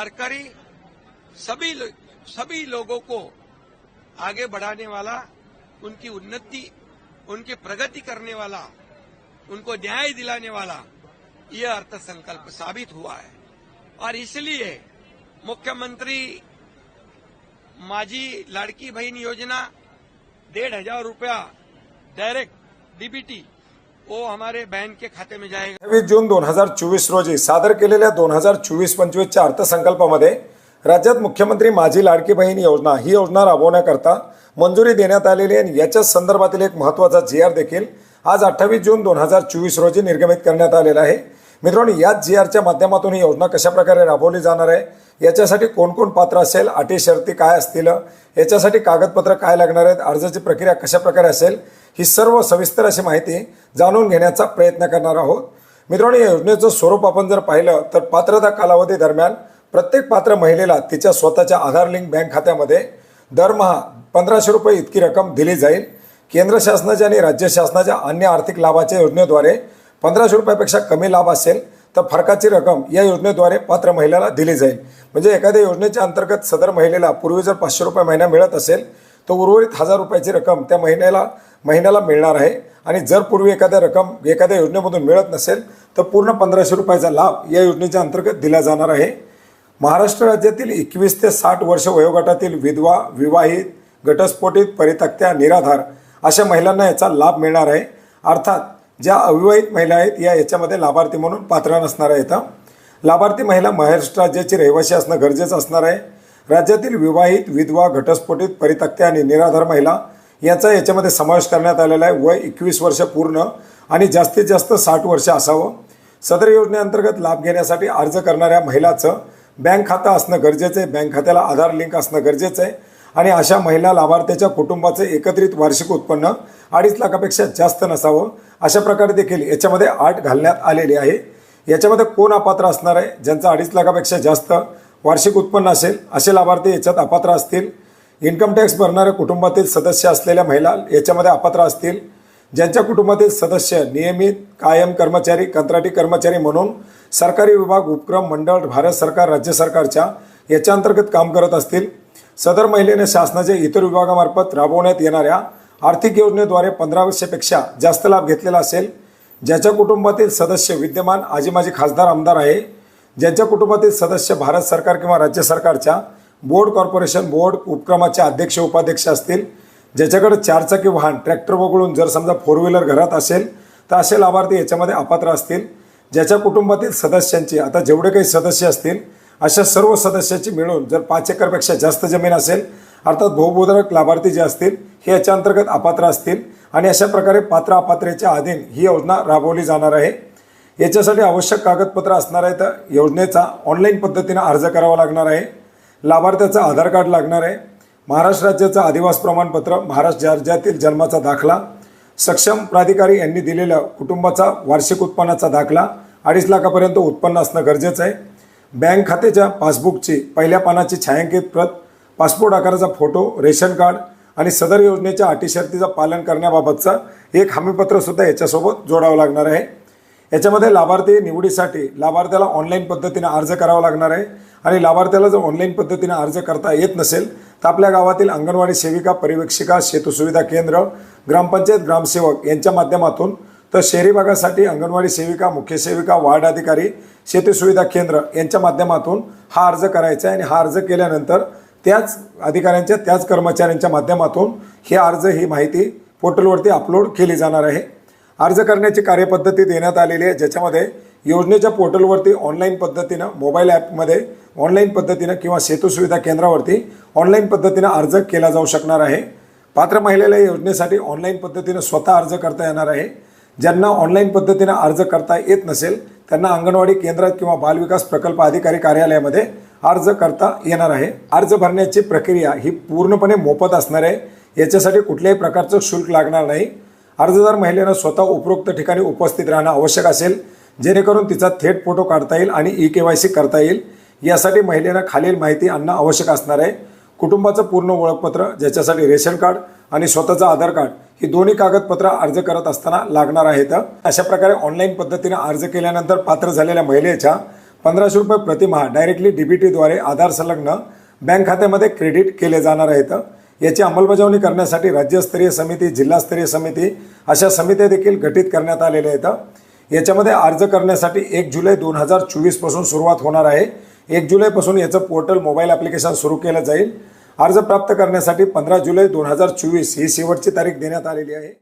वारकरी सभी लो- सभी लोगों को आगे बढ़ाने वाला, उनकी उन्नति, उनकी प्रगति करने वाला, उनको न्याय दिलाने वाला यह अर्थसंकल्प साबित हुआ है। और इसलिए मुख्यमंत्री माझी लाड़की बहन योजना, डेढ़ हज़ार रूपया डायरेक्ट डीबीटी वो हमारे बहन के खाते में जाएगा। सव्वीस जून दोन हजार चोवीस रोजी सादर केलेल्या दोन हजार चोवीस पंचवीसच्या अर्थसंकल्पामध्ये राज्यात मुख्यमंत्री माझी लाडकी बहीण योजना ही योजना राबवण्याकरता मंजुरी देण्यात आलेली आहे. आणि याच्याच संदर्भातील एक महत्त्वाचा जी आर देखील आज अठ्ठावीस जून दोन हजार चोवीस रोजी निर्गमित करण्यात आलेला आहे. मित्रांनो याच जी आरच्या माध्यमातून ही योजना कशाप्रकारे राबवली जाणार आहे? याच्यासाठी कोण कोण पात्र असेल? अटी शर्ती काय असतील? याच्यासाठी कागदपत्र काय लागणार आहेत? अर्जाची प्रक्रिया कशाप्रकारे असेल? ही सर्व सविस्तर अशी माहिती जाणून घेण्याचा प्रयत्न करणार आहोत. मित्रांनो या योजनेचं स्वरूप आपण जर पाहिलं तर पात्रता कालावधी दरम्यान प्रत्येक पात्र महिलेला तिच्या स्वतःच्या आधार लिंक बँक खात्यामध्ये दरमहा पंधराशे रुपये इतकी रक्कम दिली जाईल. केंद्र शासनाच्या आणि राज्य शासनाच्या अन्य आर्थिक लाभाच्या योजनेद्वारे पंधराशे रुपयापेक्षा कमी लाभ असेल तर फरकाची रक्कम या योजनेद्वारे पात्र महिलेला दिली जाईल. म्हणजे एखाद्या योजनेच्या अंतर्गत सदर महिलेला पूर्वी जर पाचशे रुपये महिना मिळत असेल तर उर्वरित हजार रुपयाची रक्कम त्या महिन्याला महिन्याला मिळणार आहे. आणि जर पूर्वी एखाद्या रक्कम एखाद्या योजनेमधून मिळत नसेल तर पूर्ण पंधराशे रुपयाचा लाभ या योजनेच्या अंतर्गत दिला जाणार आहे. महाराष्ट्र राज्यातील एकवीस ते साठ वर्ष वयोगटातील विधवा विवाहित घटस्फोटित परितक्त्या निराधार अशा महिलांना याचा लाभ मिळणार आहे. अर्थात ज्या अविवाहित महिला आहेत या याच्यामध्ये लाभार्थी म्हणून पात्र नसणार आहेत. लाभार्थी महिला महाराष्ट्र राज्याची रहिवासी असणं गरजेचं असणार आहे. राज्यातील विवाहित विधवा घटस्फोटित परितक्त्या आणि निराधार महिला यांचा याच्यामध्ये समावेश करण्यात आलेला आहे. वय एकवीस वर्ष पूर्ण आणि जास्तीत जास्त साठ वर्ष असावं. सदर योजनेअंतर्गत लाभ घेण्यासाठी अर्ज करणाऱ्या महिलाचं बँक खातं असणं गरजेचं आहे. बँक खात्याला आधार लिंक असणं गरजेचं आहे. आणि अशा महिला लाभार्थ्याच्या कुटुंबाचं एकत्रित वार्षिक उत्पन्न अडीच लाखापेक्षा जास्त नसावं अशा प्रकारे देखील याच्यामध्ये आट घालण्यात आलेली आहे. याच्यामध्ये कोण अपात्र असणार आहे? ज्यांचं अडीच लाखापेक्षा जास्त वार्षिक उत्पन्न असेल असे लाभार्थी याच्यात अपात्र असतील. इन्कम टॅक्स भरणाऱ्या कुटुंबातील सदस्य असलेल्या महिला याच्यामध्ये अपात्र असतील. ज्यांच्या कुटुंबातील सदस्य नियमित कायम कर्मचारी कंत्राटी कर्मचारी म्हणून सरकारी विभाग उपक्रम मंडळ भारत सरकार राज्य सरकारच्या याच्या अंतर्गत काम करत असतील. सदर महिलेने शासनाच्या इतर विभागामार्फत राबवण्यात येणाऱ्या आर्थिक योजनेद्वारे पंधरा वर्षापेक्षा जास्त लाभ घेतलेला असेल. ज्याच्या कुटुंबातील सदस्य विद्यमान आजी माजी खासदार आमदार आहे. ज्यांच्या कुटुंबातील सदस्य भारत सरकार किंवा राज्य सरकारच्या बोर्ड कॉर्पोरेशन बोर्ड उपक्रमाचे अध्यक्ष उपाध्यक्ष असतील ज्याच्याकडे चारचाकी वाहन ट्रॅक्टर वगळून जर समजा फोर व्हीलर घरात असेल तर असे लाभार्थी याच्यामध्ये अपात्र असतील. ज्याच्या कुटुंबातील सदस्यांची आता जेवढे काही सदस्य असतील अशा सर्व सदस्याची मिळून जर पाच एकरपेक्षा जास्त जमीन असेल अर्थात बहुबोधक लाभार्थी जे असतील हे याच्या अंतर्गत अपात्र असतील आणि अशा प्रकारे पात्र अपात्रेच्या अधीन ही योजना राबवली जाणार आहे. याच्यासाठी आवश्यक कागदपत्र असणार आहे तर योजनेचा ऑनलाईन पद्धतीनं अर्ज करावा लागणार आहे. लाभार्थ्याचं आधार कार्ड लागणार आहे. महाराष्ट्र राज्याचं आदिवास प्रमाणपत्र महाराष्ट्र राज्यातील जन्माचा दाखला सक्षम प्राधिकारी यांनी दिलेल्या कुटुंबाचा वार्षिक उत्पन्नाचा दाखला अडीच लाखापर्यंत उत्पन्न असणं गरजेचं आहे. बँक खात्याच्या पासबुकची पहिल्या पानाची छायांकित प्रत पासपोर्ट आकाराचा फोटो रेशन कार्ड आणि सदर योजनेच्या अटी शर्तीचं पालन करण्याबाबतचा एक हमीपत्रसुद्धा याच्यासोबत जोडावं लागणार आहे. याच्यामध्ये लाभार्थी निवडीसाठी लाभार्थ्याला ऑनलाईन पद्धतीने अर्ज करावा लागणार आहे. आणि लाभार्थ्याला जर ऑनलाईन पद्धतीने अर्ज करता येत नसेल तर आपल्या गावातील अंगणवाडी सेविका परिवेक्षिका सेतू सुविधा केंद्र ग्रामपंचायत ग्रामसेवक यांच्या माध्यमातून तर शहरी भागासाठी अंगणवाडी सेविका मुख्य सेविका वार्ड अधिकारी शेती सुविधा केंद्र यांच्या माध्यमातून हा अर्ज करायचा आहे. आणि हा अर्ज केल्यानंतर त्याच अधिकाऱ्यांच्या त्याच कर्मचाऱ्यांच्या माध्यमातून हे अर्ज ही माहिती पोर्टलवरती अपलोड केली जाणार आहे. अर्ज करण्याची कार्यपद्धती देण्यात आलेली आहे. ज्याच्यामध्ये योजनेच्या पोर्टलवरती ऑनलाईन पद्धतीनं मोबाईल ॲपमध्ये ऑनलाईन पद्धतीनं किंवा सेतू सुविधा केंद्रावरती ऑनलाईन पद्धतीनं अर्ज केला जाऊ शकणार आहे. पात्र महिलेला या योजनेसाठी ऑनलाईन पद्धतीनं स्वतः अर्ज करता येणार आहे. ज्यांना ऑनलाईन पद्धतीनं अर्ज करता येत नसेल त्यांना अंगणवाडी केंद्रात किंवा बालविकास प्रकल्प अधिकारी कार्यालयामध्ये अर्ज करता येणार आहे. अर्ज भरण्याची प्रक्रिया ही पूर्णपणे मोफत असणार आहे. याच्यासाठी कुठल्याही प्रकारचं शुल्क लागणार नाही. अर्जदार महिलेनं स्वतः उपरोक्त ठिकाणी उपस्थित राहणं आवश्यक असेल जेणेकरून तिचा थेट फोटो काढता येईल आणि ई के वाय सी करता येईल. यासाठी महिलेनं खालील माहिती आणणं आवश्यक असणार आहे. कुटुंबाचं पूर्ण ओळखपत्र ज्याच्यासाठी रेशन कार्ड आणि स्वतःचं आधार कार्ड ही दोन्ही कागदपत्र अर्ज करत असताना लागणार आहेत. अशा प्रकारे ऑनलाईन पद्धतीने अर्ज केल्यानंतर पात्र झालेल्या महिलेच्या पंधराशे रुपये प्रतिमाह डायरेक्टली डीबीटीद्वारे आधार संलग्न बँक खात्यामध्ये क्रेडिट केले जाणार आहेत. याची अंमलबजावणी करण्यासाठी राज्यस्तरीय समिती जिल्हास्तरीय समिती अशा समित्या देखील गठीत करण्यात आलेल्या आहेत. याच्यामध्ये अर्ज करण्यासाठी एक जुलै दोन हजार चोवीसपासून सुरुवात होणार आहे. एक जुलैपासून याचं पोर्टल मोबाईल ॲप्लिकेशन सुरू केलं जाईल. अर्ज प्राप्त करण्यासाठी पंधरा जुलै दोन हजार चोवीस ही शेवटची तारीख देण्यात आलेली आहे.